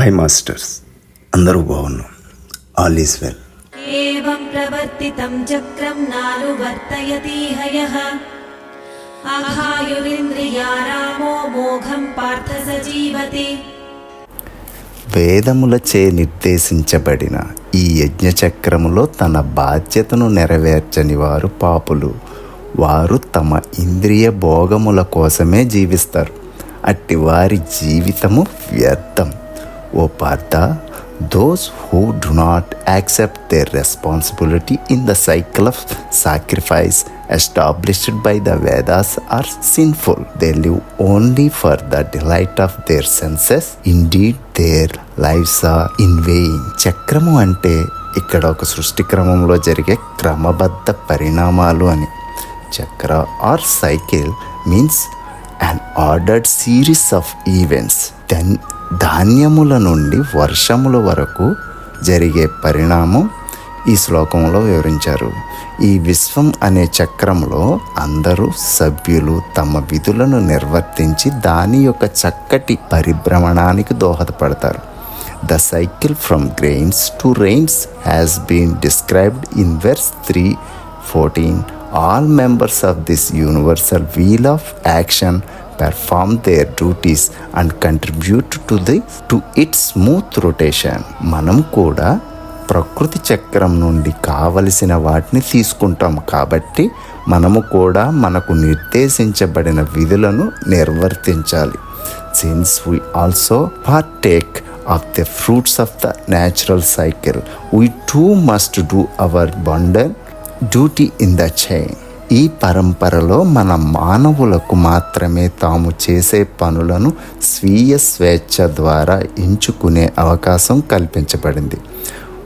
High masters అందరూ బాగున్నాం. All is well ప్రవర్తితం చక్రం నాలు మోఘం పార్థ సజీవతి వేదములచే నిర్దేశించబడిన ఈ యజ్ఞచక్రములో తన బాధ్యతను నెరవేర్చని వారు పాపులు. వారు తమ ఇంద్రియ భోగముల కోసమే జీవిస్తారు. అట్టి వారి జీవితము వ్యర్థం. O Partha those who do not accept their responsibility in the cycle of sacrifice established by the Vedas are sinful they live only for the delight of their senses indeed their lives are in vain చక్రము అంటే ఇక్కడ ఒక సృష్టి క్రమంలో జరిగే క్రమబద్ధ పరిణామాలు అని. Chakra or cycle means an ordered series of events then ధాన్యముల నుండి వర్షముల వరకు జరిగే పరిణామం ఈ శ్లోకంలో వివరించారు. ఈ విశ్వం అనే చక్రంలో అందరూ సభ్యులు తమ విధులను నిర్వర్తించి దాని యొక్క చక్కటి పరిభ్రమణానికి దోహదపడతారు. The cycle from grains to rains has been described in verse three fourteen all members of this universal wheel of action perform their duties and contribute to the to its smooth rotation. మనం కూడా ప్రకృతి చక్రం నుండి కావలసిన వాటిని తీసుకుంటాం కాబట్టి మనము కూడా మనకు నిర్దేశించబడిన విధులను నిర్వర్తించాలి since we also partake of the fruits of the natural cycle we too must do our bounden duty in the chain ఈ పరంపరలో మన మానవులకు మాత్రమే తాము చేసే పనులను స్వీయ స్వేచ్ఛ ద్వారా ఎంచుకునే అవకాశం కల్పించబడింది.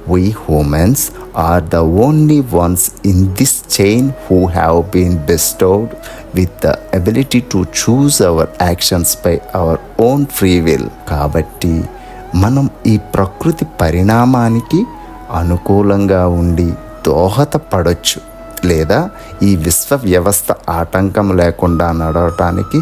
We humans are the only ones in this chain who have been bestowed with the ability to choose our actions by our own free will కాబట్టి మనం ఈ ప్రకృతి పరిణామానికి అనుకూలంగా ఉండి దోహదపడొచ్చు. లేదా ఈ విశ్వ వ్యవస్థ ఆటంకం లేకుండా నడవటానికి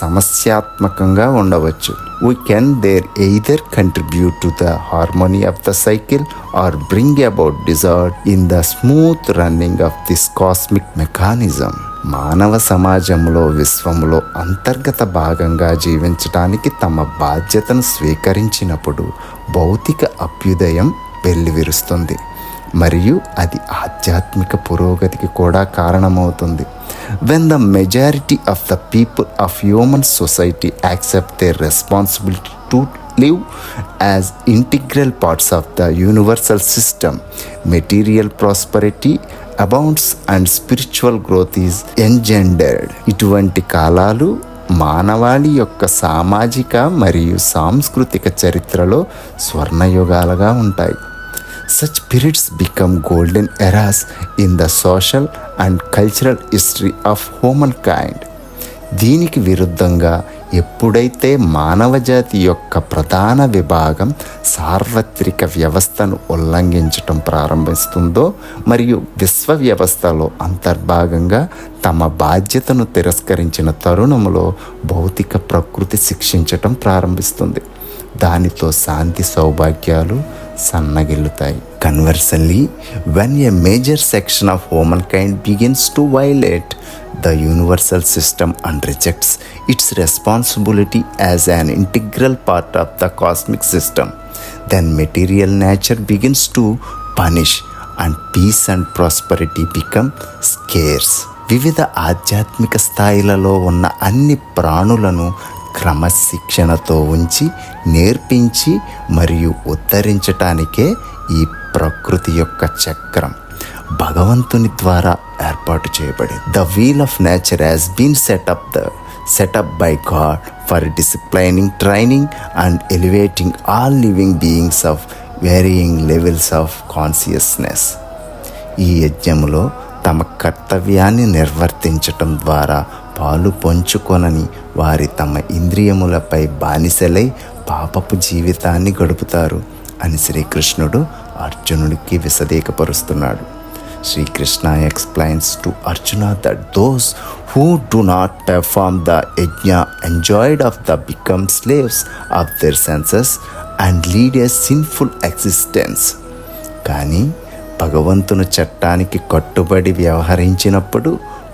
సమస్యాత్మకంగా ఉండవచ్చు. We can there either contribute to the harmony of the cycle or bring about desert in the smooth running of this cosmic mechanism మానవ సమాజంలో విశ్వంలో అంతర్గత భాగంగా జీవించటానికి తమ బాధ్యతను స్వీకరించినప్పుడు భౌతిక అభ్యుదయం వెల్లివిరుస్తుంది. మరియు అది ఆధ్యాత్మిక పురోగతికి కూడా కారణమవుతుంది. When the majority of the people of human society accept they responsibility to live as integral parts of the universal system material prosperity abounds and spiritual growth is engendered ఇటువంటి కాలాలు మానవాళి యొక్క సామాజిక మరియు సాంస్కృతిక చరిత్రలో స్వర్ణయుగాలుగా ఉంటాయి. Such periods become golden eras in the social and cultural history of humankind. దీనికి విరుద్ధంగా ఎప్పుడైతే మానవజాతి యొక్క ప్రధాన విభాగం సార్వత్రిక వ్యవస్థను ఉల్లంఘించటం ప్రారంభిస్తుందో మరియు విశ్వ వ్యవస్థలో అంతర్భాగంగా తమ బాధ్యతను తిరస్కరించిన తరుణములో భౌతిక ప్రకృతి శిక్షించటం ప్రారంభిస్తుంది దానితో శాంతి సౌభాగ్యాలు సన్నగిల్లుతాయి. Conversely when a major section of humankind begins to violate the universal system and rejects its responsibility as an integral part of the cosmic system then material nature begins to punish and peace and prosperity become scarce వివిధ ఆధ్యాత్మిక స్థాయిలలో ఉన్న అన్ని ప్రాణులను క్రమశిక్షణతో ఉంచి నేర్పించి మరియు ఉద్ధరించటానికే ఈ ప్రకృతి యొక్క చక్రం భగవంతుని ద్వారా ఏర్పాటు చేయబడింది. The wheel of nature has been set up the setup by God for disciplining training and elevating all living beings of varying levels of consciousness ఈ యజ్ఞంలో తమ కర్తవ్యాన్ని నిర్వర్తించటం ద్వారా పాలు పంచుకొనని వారి తమ ఇంద్రియములపై బానిసలై పాపపు జీవితాన్ని గడుపుతారు అని శ్రీకృష్ణుడు అర్జునుడికి విశదీకపరుస్తున్నాడు. Shri Krishna explains to Arjuna that those who do not perform the yajna enjoyed of the become slaves of their senses and lead a sinful existence కానీ భగవంతుని చట్టానికి కట్టుబడి వ్యవహరించినప్పుడు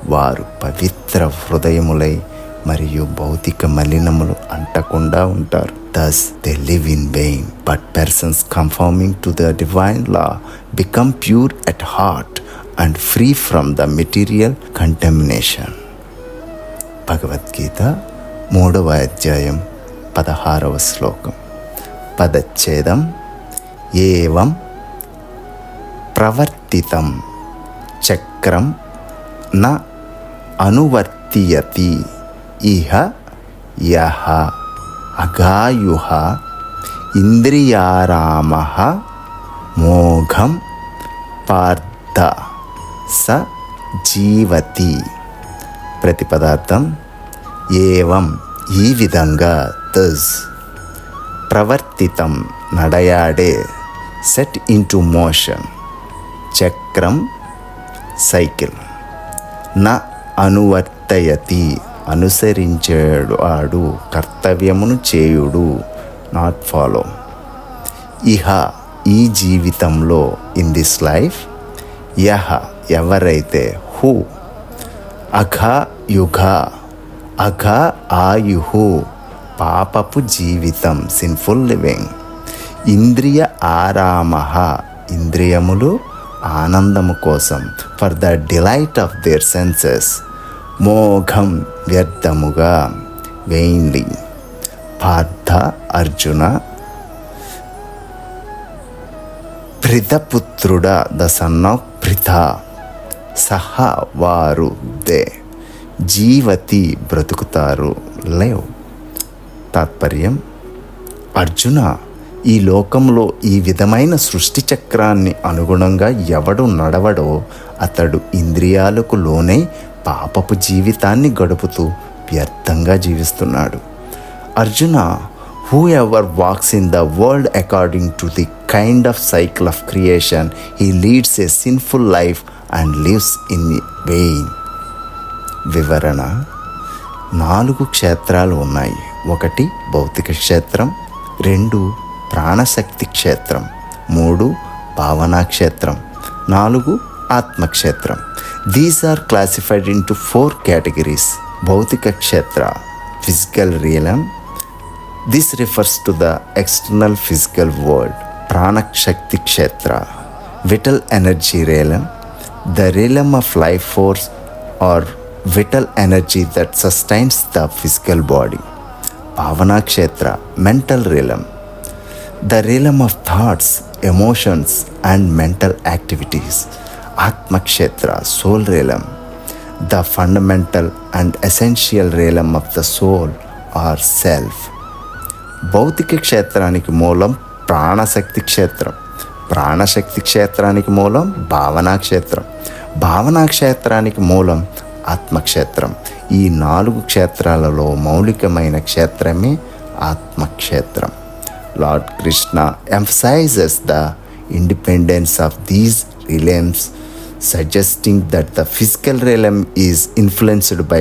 వారు పవిత్ర హృదయములై మరియు భౌతిక మలినములు అంటకుండా ఉంటారు. Thus they live in vain but persons conforming to the divine law become pure at heart and free from the material contamination Bhagavad Gita మూడవ అధ్యాయం పదహారవ శ్లోకం. పదచ్ఛేదం ఏవం ప్రవర్తితం చక్రం న అనువర్తియతి. ఇహ యహ అగాయు ఇంద్రియారామ మోఘం పార్థ స జీవతి. ప్రతిపదార్థం ఏవం ఈ విధంగా దస్ ప్రవర్తితం నడయాడే. Set into motion. చక్రం సైకిల్. నా అనువర్తయతి అనుసరించేడు ఆడు కర్తవ్యమును చేయుడు నాట్ ఫాలో ఇహ ఈ జీవితంలో ఇన్ దిస్ లైఫ్ యహ ఎవరైతే హూ అఘ యుఘ అఘ ఆయుహు పాపపు జీవితం సిన్ఫుల్ లివింగ్ ఇంద్రియ ఆరామ ఇంద్రియములు ఆనందము కోసం for the delight of their senses మోఘం వ్యర్థముగా వెయిన్లీ పార్థ అర్జున ప్రితపుత్రుడ ద సన్ ఆఫ్ ప్రిత సహా వారు దే జీవతి బ్రతుకుతారు లేవ్. తాత్పర్యం అర్జున. ఈ లోకంలో ఈ విధమైన సృష్టి చక్రాన్ని అనుగుణంగా ఎవడు నడవడో అతడు ఇంద్రియాలకు లోనై పాపపు జీవితాన్ని గడుపుతూ వ్యర్థంగా జీవిస్తున్నాడు. Arjuna whoever walks in the world according to the kind of cycle of creation he leads a sinful life and lives in vain వివరణ నాలుగు క్షేత్రాలు ఉన్నాయి. ఒకటి భౌతిక క్షేత్రం రెండు ప్రాణశక్తి క్షేత్రం మూడు భావనా క్షేత్రం నాలుగు ఆత్మక్షేత్రం. These are classified into four categories భౌతిక క్షేత్ర physical realm this refers to the external physical world ప్రాణశక్తి క్షేత్ర vital energy realm the realm of life force or vital energy that sustains the physical body భావనా క్షేత్ర mental realm the realm of thoughts emotions and mental activities ఆత్మక్షేత్ర soul realm the fundamental and essential realm of the soul or self భౌతిక క్షేత్రానికి మూలం ప్రాణశక్తి క్షేత్రం ప్రాణశక్తి క్షేత్రానికి మూలం భావనా క్షేత్రం భావనా క్షేత్రానికి మూలం ఆత్మక్షేత్రం ఈ నాలుగు క్షేత్రాలలో మౌలికమైన క్షేత్రమే ఆత్మక్షేత్రం. Lord Krishna emphasizes the independence of these realms suggesting that the physical realm is influenced by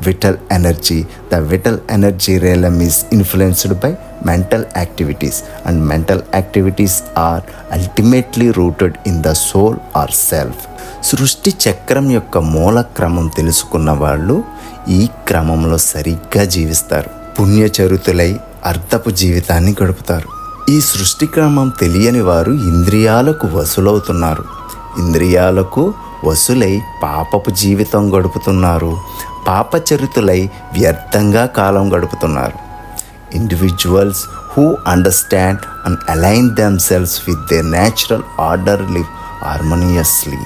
vital energy the vital energy realm is influenced by mental activities and mental activities are ultimately rooted in the soul or self సృష్టి చక్రం యొక్క మూల క్రమం తెలుసుకున్న వాళ్ళు ఈ క్రమంలో సరిగ్గా జీవిస్తారు పుణ్యచరితులై అర్థపు జీవితాన్ని గడుపుతారు. ఈ సృష్టి క్రమం తెలియని వారు ఇంద్రియాలకు వసులవుతున్నారు. ఇంద్రియాలకు వసులై పాపపు జీవితం గడుపుతున్నారు. పాపచరితులై వ్యర్థంగా కాలం గడుపుతున్నారు. Individuals who understand and align themselves with they natural order live harmoniously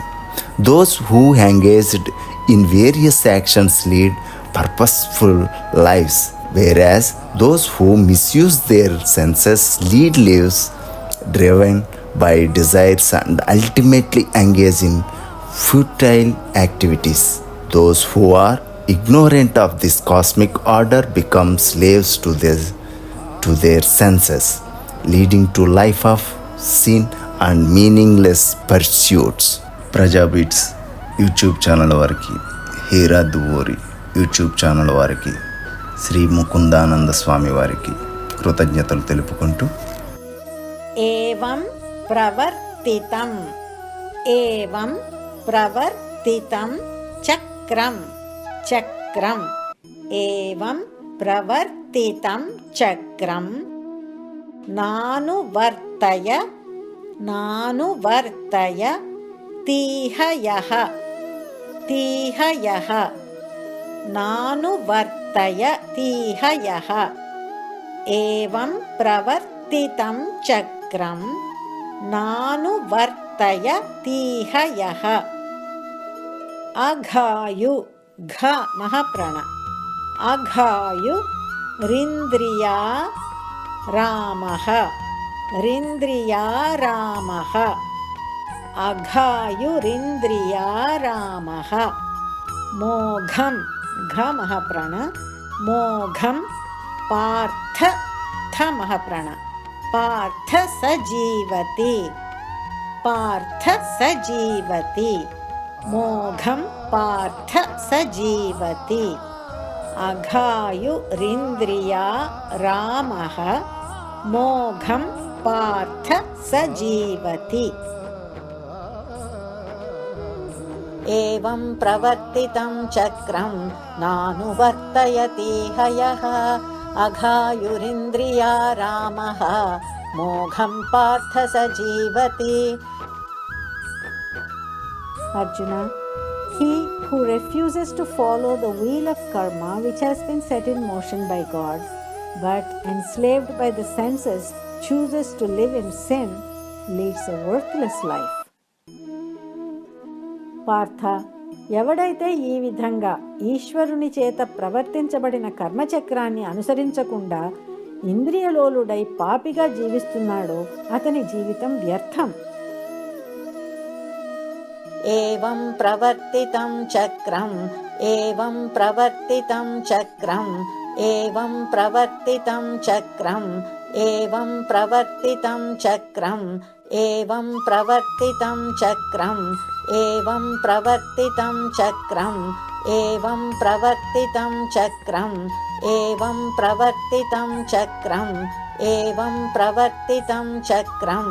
those who engaged in various actions lead purposeful lives whereas those who misuse their senses lead lives driven by desires and ultimately engage in futile activities. Those who are ignorant of this cosmic order become slaves to their to their senses, leading to life of sin and meaningless pursuits. Prajabeats YouTube channel వారికి Heera దువోరి YouTube channel వారికి Shri Mukundananda Swami వారికి కృతజ్ఞతలు తెలుపుకుంటూ. ఏవం ప్రవర్తితం ఏవం ప్రవర్తితం చక్రం చక్రం ఏవం ప్రవర్తితం చక్రం నానువర్తయ నానువర్తయ తీహయః తీహయః तय तिहयः। एवं प्रवर्तितं चक्रं नानुवर्तय तिहयः। अघायु घ महप्रण। अघायु रिन्द्रिया रामः। रिन्द्रिया रामः। अघायुरिन्द्रिया रामः। मोघम्। घमः प्रण मोघं पार्थ थमः प्रण पार्थ जीवति पार्थ स जीवति मोघं पार्थ स जीवति अघायुरिन्द्रिया रामः मोघं पार्थ स जीवति एवं प्रवर्तितं चक्रं नानुवर्तयति हयः अघायुरिन्द्रिया रामः मोघं पार्थ स जीवति Arjuna, he who refuses to follow the wheel of karma which has been set in motion by God, but enslaved by the senses chooses to live in sin, leads a worthless life. Partha ఎవడైతే ఈ విధంగా ఈశ్వరుని చేత ప్రవర్తించబడిన కర్మచక్రాన్ని అనుసరించకుండా ఇంద్రియలోలుడై పాపిగా జీవిస్తున్నాడో అతని జీవితం వ్యర్థం. ఏవం ప్రవర్తితం చక్రం ఏవం ప్రవర్తితం చక్రం ఏవం ప్రవర్తితం చక్రం ఏవం ప్రవర్తితం చక్రం ఏవం ప్రవర్తితం చక్రం एवं प्रवर्तितं चक्रम् एवं प्रवर्तितं चक्रम् एवं प्रवर्तितं चक्रम् एवं प्रवर्तितं चक्रम्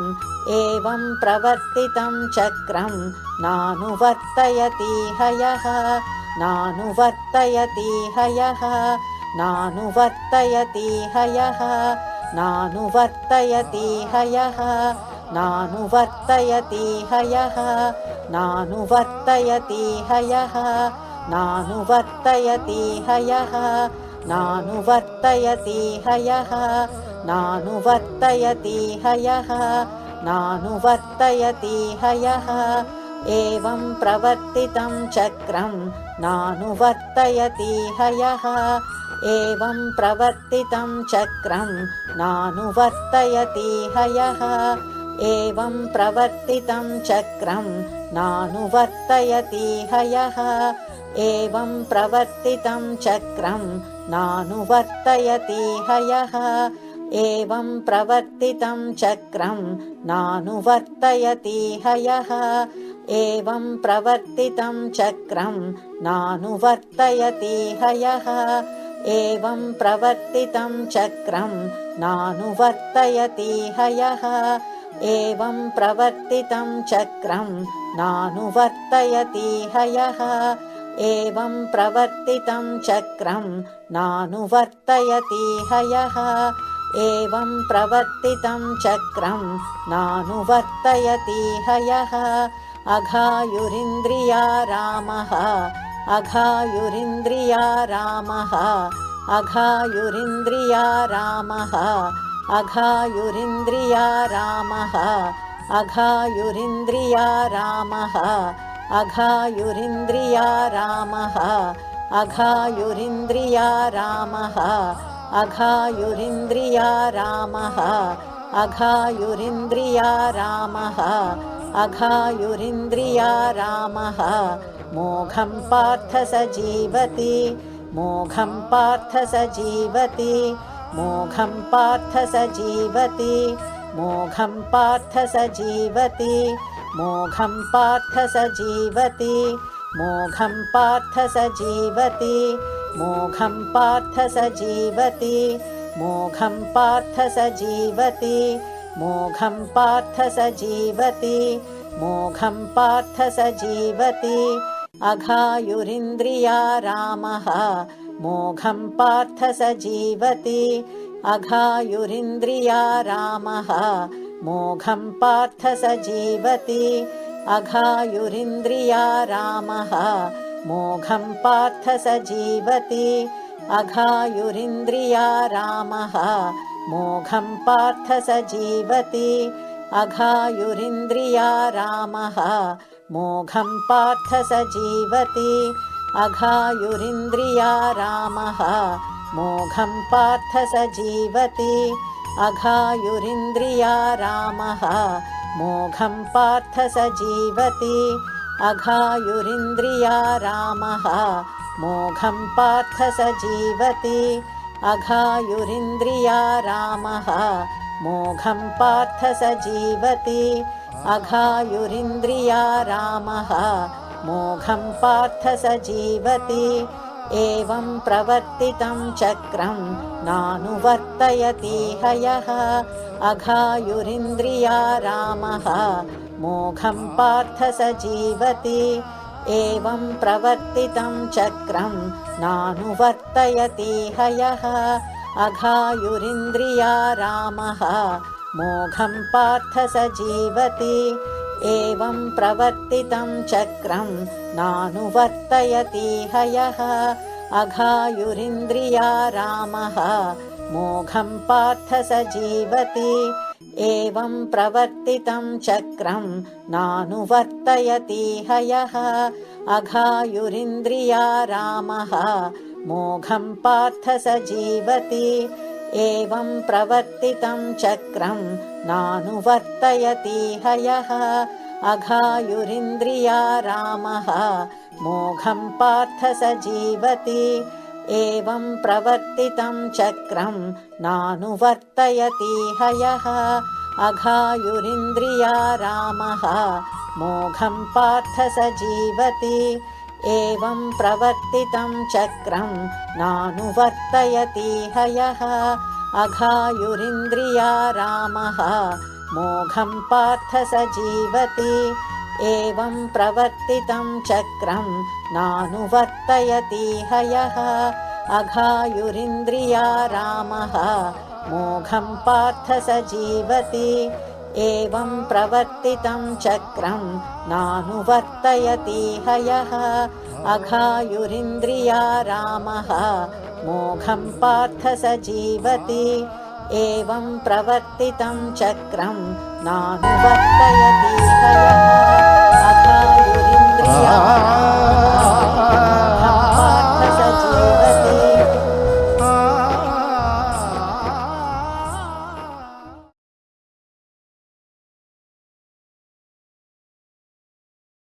एवं प्रवर्तितं चक्रं नानुवर्तयति हयः नानुवर्तयति हयः नानुवर्तयति हयः नानुवर्तयति हयः नानुवर्तयति हयः। नानुवर्तयति हयः नानुवर्तयति हयः नानुवर्तयति हयः नानुवर्तयति हयः नानुवर्तयति हयः। एवं प्रवर्तितं चक्रं नानुवर्तयति हयः एवं प्रवर्तितं चक्रं नानुवर्तयति हयः एवं प्रवर्तितं चक्रं नानुवर्तयति हयः। एवं प्रवर्तितं चक्रं नानुवर्तयति हयः। एवं प्रवर्तितं चक्रं नानुवर्तयति हयः। एवं प्रवर्तितं चक्रं नानुवर्तयति हयः। एवं प्रवर्तितं चक्रं नानुवर्तयति हयः। एवं प्रवर्तितं चक्रं नानुवर्तयति हयः। एवं प्रवर्तितं चक्रं नानुवर्तयति हयः। एवं प्रवर्तितं चक्रं नानुवर्तयति हयः। अघायुरिन्द्रिया रामः अघायुरिन्द्रिया रामः अघायुरिन्द्रिया रामः। अघायुरिन्द्रिया रामः अघायुरिन्द्रिया रामः अघायुरिन्द्रिया रामः अघायुरिन्द्रिया रामः अघायुरिन्द्रिया रामः अघायुरिन्द्रिया रामः अघायुरिन्द्रिया रामः। मोघं पार्थ स जीवति मोघं पार्थ स जीवति मोघं पार्थ स जीवति मोघं पार्थ स जीवति मोघं पार्थ स जीवति मोघं पार्थ स जीवति मोघं पार्थ स जीवति मोघं पार्थ स जीवति मोघं पार्थ स जीवति मोघं पार्थ स जीवति अघायुरिन्द्रिया रामः मोघं पार्थ स जीवति अघायुरिन्द्रिया रामः। मोघं पार्थ स जीवति अघायुरिन्द्रिया रामः। मोघं पार्थ स जीवति अघायुरिन्द्रिया रामः। मोघं पार्थ स जीवति अघायुरिन्द्रिया रामः। मोघं पार्थ स जीवति अघायुरिन्द्रिया रामः मोघं पार्थ स जीवति अघायुरिन्द्रिया रामः मोघं पार्थ स जीवति अघायुरिन्द्रिया रामः मोघं पार्थ स जीवति अघायुरिन्द्रिया रामः मोघं पार्थ स जीवति अघायुरिन्द्रिया रामः मोघं पार्थ स जीवति एवं प्रवर्तितं चक्रं नानुवर्तयति हयः। अघायुरिन्द्रिया रामः मोघं पार्थ स जीवति एवं प्रवर्तितं चक्रं नानुवर्तयति हयः। अघायुरिन्द्रिया रामः मोघं पार्थ स जीवति एवं प्रवर्तितं चक्रं नानुवर्तयति हयः। अघायुरिन्द्रिया रामः मोघं पार्थ स जीवति एवं प्रवर्तितं चक्रं नानुवर्तयति हयः। अघायुरिन्द्रिया रामः मोघं पार्थ स जीवति एवं प्रवर्तितं चक्रं नानुवर्तयति हयः। अघायुरिन्द्रिया रामः मोघं पार्थ स जीवति एवं प्रवर्तितं चक्रं नानुवर्तयति हयः। अघायुरिन्द्रिया रामः मोघं पार्थ स जीवति एवं प्रवर्तितं चक्रं नानुवर्तयति हयः अघायुरिन्द्रिया रामः मोघं पार्थ स जीवति एवं प्रवर्तितं चक्रं नानुवर्तयति हयः। अघायुरिन्द्रिया रामः मोघं पार्थ स जीवति एवं प्रवर्तितं चक्रं नानुवर्तयति हयः। अघायुरिन्द्रिया रामः मोघं पार्थ स जीवति एवं प्रवर्तितं चक्रं नानुवर्तयति हयः